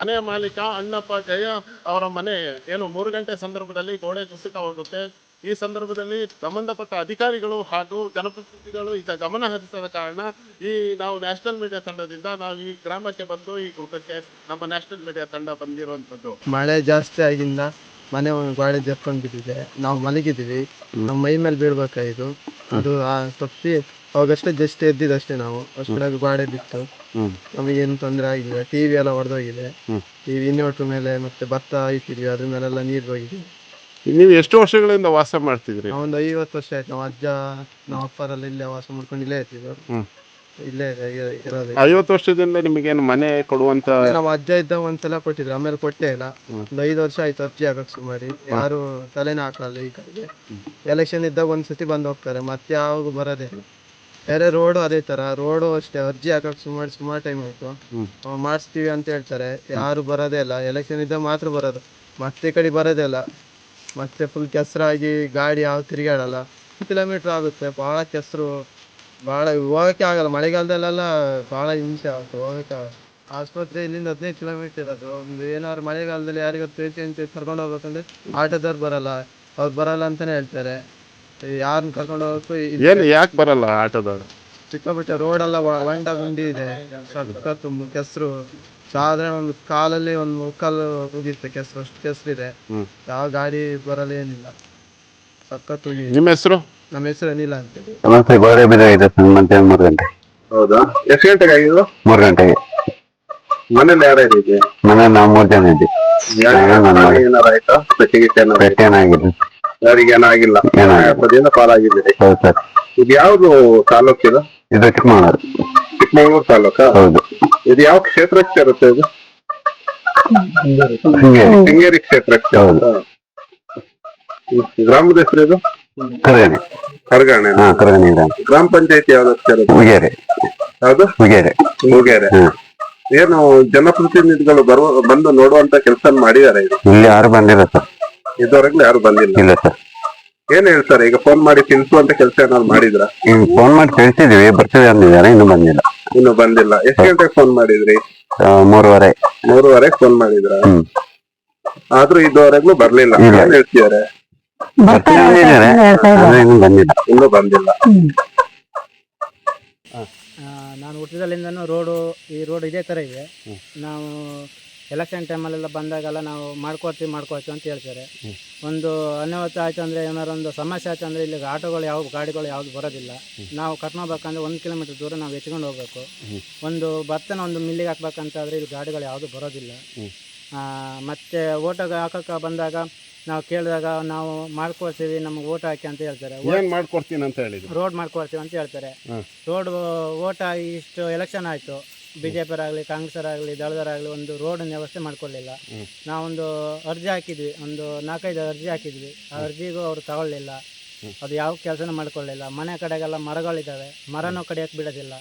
ಮನೆಯ ಮಾಲೀಕ, ಅಣ್ಣಪ್ಪ, ಜಯ ಅವರ ಮನೆ. ಏನು, ಮೂರು ಗಂಟೆ ಸಂದರ್ಭದಲ್ಲಿ ಗೋಡೆ ಕುಸಿತ ಹೋಗುತ್ತೆ. ಈ ಸಂದರ್ಭದಲ್ಲಿ ಸಂಬಂಧಪಟ್ಟ ಅಧಿಕಾರಿಗಳು ಹಾಗೂ ಜನಪ್ರತಿನಿಧಿಗಳು ಈಗ ಗಮನ ಹರಿಸದ ಕಾರಣ ಈ ನಾವು ನ್ಯಾಷನಲ್ ಮೀಡಿಯಾ ತಂಡದಿಂದ ನಾವು ಈ ಗ್ರಾಮಕ್ಕೆ ಬಂದು ಈ ಗುಡ್ಡಕ್ಕೆ ನಮ್ಮ ನ್ಯಾಷನಲ್ ಮೀಡಿಯಾ ತಂಡ ಬಂದಿರುವಂತದ್ದು ಮಳೆ ಜಾಸ್ತಿ ಆಗಿಂದ ಮನೆ ಗೋಡೆ ಬಿದ್ದಿದೆ ನಾವು ಮಲಗಿದ್ದೀವಿ. ನಮ್ಮ ಮೈ ಮೇಲೆ ಬೀಳ್ಬೇಕಾಯ್ತು. ಅದು ಆ ತಪ್ಪಿ ಅವಾಗಷ್ಟೇ ಜಸ್ಟ್ ಎದ್ದಿದ್ದಷ್ಟೇ ನಾವು. ಅಷ್ಟೊಳಗೆ ಗಾಳಿ ಬಿತ್ತು. ನಮಗೇನು ತೊಂದರೆ ಆಗಿಲ್ಲ. ಟಿವಿ ಎಲ್ಲ ಒಡೆದೋಗಿದೆ. ಟಿವಿ ಇನ್ವರ್ಟರ್ ಮೇಲೆ ಮತ್ತೆ ಭತ್ತ ಇಟ್ಟಿದ್ವಿ. ಅದ್ರ ಮೇಲೆಲ್ಲ ನೀರು ಹೋಗಿದೆ. ನೀವು ಎಷ್ಟು ವರ್ಷಗಳಿಂದ ವಾಸ ಮಾಡ್ತಿದ್ರಿ ಒಂದು ಐವತ್ತು ವರ್ಷ ಆಯ್ತು. ನಾವು ಅಜ್ಜ ನಮ್ಮ ಅಪ್ಪರೆಲ್ಲ ಇಲ್ಲೇ ವಾಸ ಮಾಡ್ಕೊಂಡು ಇಲ್ಲೇ ಇರ್ತಿದ್ರು. ಇಲ್ಲೇ ಇರೋದು ಐವತ್ತು ವರ್ಷದಿಂದ ನಿಮಗೇನು ಮನೆ ಕೊಡುವಂತ ನಮ್ಮ ಅಜ್ಜ ಇದ್ದ ಒಂದ್ಸಲ ಕೊಟ್ಟಿದ್ರು ಆಮೇಲೆ ಕೊಟ್ಟೇ ಇಲ್ಲ. ಒಂದು ಐದು ವರ್ಷ ಆಯ್ತು ಅರ್ಜಿ ಹಾಕಕ್ ಸುಮಾರಿ. ಯಾರು ತಲೆನ ಹಾಕಲ್ಲ ಈ ಕಡೆಗೆ. ಎಲೆಕ್ಷನ್ ಇದ್ದಾಗ ಒಂದ್ಸತಿ ಬಂದು ಹೋಗ್ತಾರೆ ಮತ್ತೆ ಯಾವಾಗ ಬರೋದೇ ಇಲ್ಲ. ಬೇರೆ ರೋಡು ಅದೇ ತರ ರೋಡು ಅಷ್ಟೇ. ಅರ್ಜಿ ಹಾಕಕ್ ಸುಮಾರು ಸುಮಾರು ಟೈಮ್ ಆಯ್ತು. ಮಾಡಿಸ್ತೀವಿ ಅಂತ ಹೇಳ್ತಾರೆ. ಯಾರು ಬರೋದೇ ಇಲ್ಲ. ಎಲೆಕ್ಷನ್ ಇದ್ದಾಗ ಮಾತ್ರ ಬರೋದು. ಮತ್ತೆ ಈ ಕಡೆ ಬರೋದೇ ಇಲ್ಲ. ಮತ್ತೆ ಫುಲ್ ಕೆಸರಾಗಿ ಗಾಡಿ ಯಾವ ತಿರುಗಾಡಲ್ಲ ಕಿಲೋಮೀಟರ್ ಆಗುತ್ತೆ. ಭಾಳ ಕೆಸರು ಭಾಳ ಹೋಗಕ್ಕೆ ಆಗಲ್ಲ. ಮಳೆಗಾಲದಲ್ಲೆಲ್ಲ ಭಾಳ ಹಿಂಸೆ ಆಗುತ್ತೆ ಹೋಗಕ್ಕೆ ಆಗಲ್ಲ. ಆಸ್ಪತ್ರೆ ಇಲ್ಲಿಂದ ಹದಿನೈದು ಕಿಲೋಮೀಟರ್ ಇರೋದು ಒಂದು ಏನಾದ್ರು ಮಳೆಗಾಲದಲ್ಲಿ ಯಾರಿಗೂ ಪೇಷಂಟ್ ಕರ್ಕೊಂಡು ಹೋಗ್ಬೇಕಂದ್ರೆ ಆಟೋದವ್ರು ಬರಲ್ಲ. ಅವ್ರು ಬರಲ್ಲ ಅಂತಾನೆ ಹೇಳ್ತಾರೆ. ಯಾರನ್ನ ಕರ್ಕೊಂಡು ಇಲ್ಲಿ ಏನು ಯಾಕೆ ಬರಲ್ಲ ಆಟೋದವ್ರು? ಸಿಕ್ಕಾಪಟ್ಟೆ ರೋಡೆಲ್ಲ ಹೊಂಡ ಗುಂಡಿ ಇದೆ. ಸಖತ್ತು ಕೆಸರು. ಸಾಧಾರಣ ಒಂದು ಕಾಲಲ್ಲಿ ಒಂದು ಮುಕ್ಕಾಲು ಮುಗಿಯುತ್ತೆ. ಕೆಸರು ಅಷ್ಟು ಕೆಸರಿದೆ. ಯಾವ ಗಾಡಿ ಬರಲ್ಲ ಏನಿಲ್ಲ. ನಿಮ್ಮ ಹೆಸರು? ನಮ್ಮ ಹೆಸರು ಅನಿಲ ಅಂತೇಳಿ. ಸಮಸ್ಯೆ ಗೋಡೆ ಬಿದ್ದಾಗಿದೆ ಸರ್ ಮಧ್ಯಾಹ್ನ ಮೂರು ಗಂಟೆ. ಹೌದಾ? ಎಷ್ಟು ಗಂಟೆಗೆ ಆಗಿದ್ದು? ಮೂರು ಗಂಟೆಗೆ. ಮನೇಲಿ ಯಾರ್ಯಾರಿದೆ ಮನೆ ನಾವು ಮೂರು ಜನ ಇದ್ದೀವಿ. ಏನಾರ ಆಯ್ತಾ? ಪೆಟ್ಟಿಗೆ ಏನಾರ ಪೆಟ್ಟು ಏನಾಗಿದೆ ಯಾರಿಗೆ ಏನಾಗಿಲ್ಲ? ಏನಾಗಿಲ್ಲ. ಪದಿಯಿಂದ ಪಾಲಾಗಿದ್ದೀರಿ. ಹೌದು ಸರ್. ಇದು ಯಾವ್ದು ತಾಲೂಕು ಇದು? ಇದು ಚಿಕ್ಕಮಗಳೂರು. ಚಿಕ್ಕಮಗಳೂರು ತಾಲೂಕಾ? ಹೌದು. ಇದು ಯಾವ ಕ್ಷೇತ್ರಕ್ಕೆ ಇರುತ್ತೆ ಇದು? ಹಂಗೆ ಶೃಂಗೇರಿ ಕ್ಷೇತ್ರಕ್ಕೆ ಹೌದು. ಸೇರುತ್ತಾ? ಗ್ರಾಮದ ಹೆಸರು ಇದು? ಕರಗಣೆ. ಕರಗಾಣೆ ಹಾ ಕರಗಣಿ ಗ್ರಾಮ. ಗ್ರಾಮ ಪಂಚಾಯತಿ ಯಾವ್ದು ಉಗೇರೆ. ಯಾವ್ದು? ಮೂಗೇರೆ ಏನು ಜನಪ್ರತಿನಿಧಿಗಳು ಬರುವ ಬಂದು ನೋಡುವಂತ ಕೆಲಸ ಮಾಡಿದ್ದಾರೆ ಇದು? ಇಲ್ಲಿ ಯಾರು ಬಂದಿಲ್ಲ ಸರ್. ಇದುವರೆಗೂ ಯಾರು ಬಂದಿಲ್ಲ? ಇಲ್ಲ ಸರ್. ಏನ್ ಹೇಳ್ತಾರೆ ಈಗ ಫೋನ್ ಮಾಡಿ ತಿಳಿಸುವಂತ ಕೆಲಸ ಏನಾದ್ರು ಮಾಡಿದ್ರ? ಫೋನ್ ಮಾಡಿ ತಿಳಿಸಿದೀವಿ ಬರ್ತೀವಿ ಅಂದಿದ್ದಾರೆ ಇನ್ನು ಬಂದಿಲ್ಲ. ಇನ್ನು ಬಂದಿಲ್ಲ. ಎಷ್ಟು ಗಂಟೆಗೆ ಫೋನ್ ಮಾಡಿದ್ರಿ? ಮೂರುವರೆ. ಮೂರುವರೆಗೆ ಫೋನ್ ಮಾಡಿದ್ರ? ಆದ್ರೂ ಇದುವರೆಗೂ ಬರ್ಲಿಲ್ಲ. ಏನ್ ಆದ್ರೆ ಇನ್ನೂ ಬಂದಿಲ್ಲ. ಇನ್ನೂ ಬಂದಿಲ್ಲ. ಆ, ನಾನು ಹುಟ್ಟಿದಲ್ಲಿಂದನೂ ರೋಡು ಈ ರೋಡ್ ಇದೇ ತರ ಇದೆ. ನಾವು ಎಲೆಕ್ಷನ್ ಟೈಮಲ್ಲೆಲ್ಲ ಬಂದಾಗೆಲ್ಲ ನಾವು ಮಾಡ್ಕೊಡ್ತೀವಿ ಮಾಡ್ಕೊಳ್ತೀವಿ ಅಂತ ಹೇಳ್ತಾರೆ. ಒಂದು ಅನಾಹುತ ಆಯ್ತು ಅಂದರೆ ಏನಾರು ಒಂದು ಸಮಸ್ಯೆ ಆಯ್ತು ಅಂದರೆ ಇಲ್ಲಿ ಆಟೋಗಳು ಯಾವ ಗಾಡಿಗಳು ಯಾವುದು ಬರೋದಿಲ್ಲ. ನಾವು ಕರ್ಕೊಬೇಕಂದ್ರೆ ಒಂದು ಕಿಲೋಮೀಟರ್ ದೂರ ನಾವು ಎತ್ಕೊಂಡು ಹೋಗ್ಬೇಕು. ಒಂದು ಭತ್ತನ ಒಂದು ಮಿಲ್ಲಿಗೆ ಹಾಕ್ಬೇಕಂತಾದ್ರೆ ಇಲ್ಲಿ ಗಾಡಿಗಳು ಯಾವುದು ಬರೋದಿಲ್ಲ. ಆ, ಮತ್ತೆ ಓಟಗೆ ಹಾಕಕ್ಕೆ ಬಂದಾಗ ನಾವು ಕೇಳಿದಾಗ ನಾವು ಮಾಡ್ಕೊಡ್ತೀವಿ ನಮ್ಗೆ ಓಟ್ ಹಾಕಿ ಅಂತ ಹೇಳ್ತಾರೆ. ಏನ್ ಮಾಡ್ಕೊಡ್ತೀನಿ ಅಂತ ಹೇಳಿದ್ರು? ರೋಡ್ ಮಾಡ್ಕೊಡ್ತೀವಿ ಅಂತ ಹೇಳ್ತಾರೆ. ರೋಡ್ ಓಟ್ ಇಷ್ಟು ಎಲೆಕ್ಷನ್ ಆಯಿತು. ಬಿ ಜೆ ಪಿಯರಾಗಲಿ ಕಾಂಗ್ರೆಸ್ಸರಾಗಲಿ ದಳದರಾಗಲಿ ಒಂದು ರೋಡ್ ವ್ಯವಸ್ಥೆ ಮಾಡ್ಕೊಳ್ಳಿಲ್ಲ ನಾವೊಂದು ಅರ್ಜಿ ಹಾಕಿದ್ವಿ ಒಂದು ನಾಲ್ಕೈದು ಅರ್ಜಿ ಹಾಕಿದ್ವಿ. ಆ ಅರ್ಜಿಗೂ ಅವರು ತಗೊಳ್ಳಿಲ್ಲ. ಅದು ಯಾವ ಕೆಲಸನೂ ಮಾಡ್ಕೊಳ್ಳಿಲ್ಲ ಮನೆ ಕಡೆಗೆಲ್ಲ ಮರಗಳಿದ್ದಾವೆ ಮರನೂ ಕಡಿಯೋಕೆ ಬಿಡೋದಿಲ್ಲ.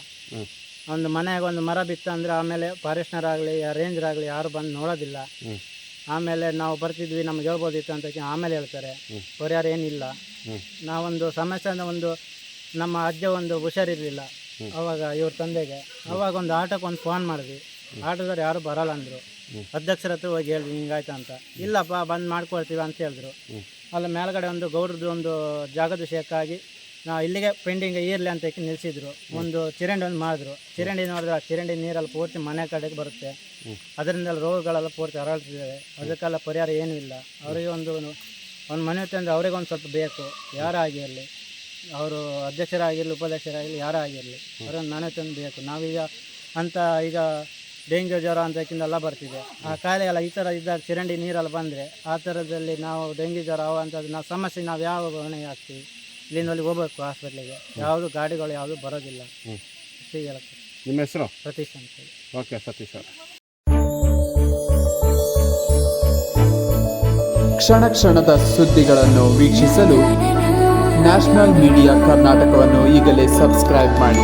ಒಂದು ಮನೆಗೆ ಒಂದು ಮರ ಬಿತ್ತಂದ್ರೆ ಆಮೇಲೆ ಫಾರೆಸ್ಟ್ನರ್ ಆಗಲಿ ರೇಂಜರ್ ಆಗಲಿ ಯಾರು ಬಂದು ನೋಡೋದಿಲ್ಲ. ಆಮೇಲೆ ನಾವು ಬರ್ತಿದ್ವಿ ನಮ್ಗೆ ಹೇಳ್ಬೋದಿತ್ತು ಅಂತ ಕೇಳಿ ಆಮೇಲೆ ಹೇಳ್ತಾರೆ. ಪರಿಹಾರ ಏನಿಲ್ಲ. ನಾವೊಂದು ಸಮಸ್ಯೆ ಒಂದು ನಮ್ಮ ಅಜ್ಜ ಒಂದು ಹುಷಾರಿರಲಿಲ್ಲ ಅವಾಗ ಇವ್ರ ತಂದೆಗೆ. ಅವಾಗ ಒಂದು ಆಟಕ್ಕೆ ಒಂದು ಫೋನ್ ಮಾಡಿದ್ವಿ. ಆಟದವ್ರು ಯಾರು ಬರಲ್ಲ ಅಂದರು. ಅಧ್ಯಕ್ಷರ ಹತ್ರ ಹೋಗಿ ಹೇಳಿ ಹಿಂಗಾಯ್ತು ಅಂತ. ಇಲ್ಲಪ್ಪ ಬಂದು ಮಾಡ್ಕೊಳ್ತೀವಿ ಅಂತ ಹೇಳಿದ್ರು. ಅಲ್ಲಿ ಮೇಲ್ಗಡೆ ಒಂದು ಗೌಡ್ರದ್ದು ಒಂದು ಜಾಗದ ವಿಷಯಕ್ಕಾಗಿ ನಾವು ಇಲ್ಲಿಗೆ ಪೆಂಡಿಂಗ್ ಇರಲಿ ಅಂತ ನಿಲ್ಲಿಸಿದ್ರು ಒಂದು ಚಿರಂಡಿ ಒಂದು ಮಾಡಿದ್ರು. ಚಿರಂಡಿ ನೋಡಿದ್ರೆ ಆ ಚಿರಂಡಿ ನೀರಲ್ಲಿ ಪೂರ್ತಿ ಮನೆ ಕಡೆಗೆ ಬರುತ್ತೆ. ಅದರಿಂದ ರೋಗಗಳೆಲ್ಲ ಪೂರ್ತಿ ಹರಡ್ತಿದ್ದಾವೆ. ಅದಕ್ಕೆಲ್ಲ ಪರಿಹಾರ ಏನೂ ಇಲ್ಲ. ಅವರಿಗೆ ಒಂದು ಒಂದು ಮನೆ ತಂದು ಅವರಿಗೆ ಒಂದು ಸ್ವಲ್ಪ ಬೇಕು. ಯಾರೇ ಆಗಿರಲಿ ಅವರು ಅಧ್ಯಕ್ಷರಾಗಿರಲಿ ಉಪಾಧ್ಯಕ್ಷರಾಗಿರಲಿ ಯಾರೇ ಆಗಿರಲಿ ಅವರೊಂದು ಮನೆ ತಂದು ಬೇಕು. ನಾವೀಗ ಅಂತ ಈಗ ಡೆಂಗ್ಯೂ ಜ್ವರ ಅಂತಕ್ಕಿಂತೆಲ್ಲ ಬರ್ತಿದೆ. ಆ ಕಾಯಿಲೆ ಎಲ್ಲ ಈ ಥರ ಇದ್ದಾಗ ಚಿರಂಡಿ ನೀರೆಲ್ಲ ಬಂದರೆ ಆ ಥರದಲ್ಲಿ ನಾವು ಡೆಂಗ್ಯೂ ಜ್ವರ ಅವಂಥದ್ದು ನಾವು ಸಮಸ್ಯೆ ನಾವು ಯಾವ ಹೊಣೆ ಹಾಕ್ತೀವಿ ಇಲ್ಲಿಂದ ಅಲ್ಲಿ ಹೋಗ್ಬೇಕು ಹಾಸ್ಪಿಟ್ಲಿಗೆ. ಯಾವುದು ಗಾಡಿಗಳು ಯಾವುದು ಬರೋದಿಲ್ಲ. ಅಷ್ಟೇ ಹೇಳಕ್ಕೆ. ನಿಮ್ಮ ಹೆಸರು? ಸತೀಶ್ ಅಂತ ಹೇಳಿ. ಓಕೆ ಸತೀಶ್ ಸರ್ ಕ್ಷಣ ಕ್ಷಣದ ಸುದ್ದಿಗಳನ್ನು ವೀಕ್ಷಿಸಲು ನ್ಯಾಷನಲ್ ಮೀಡಿಯಾ ಕರ್ನಾಟಕವನ್ನು ಈಗಲೇ ಸಬ್ಸ್ಕ್ರೈಬ್ ಮಾಡಿ.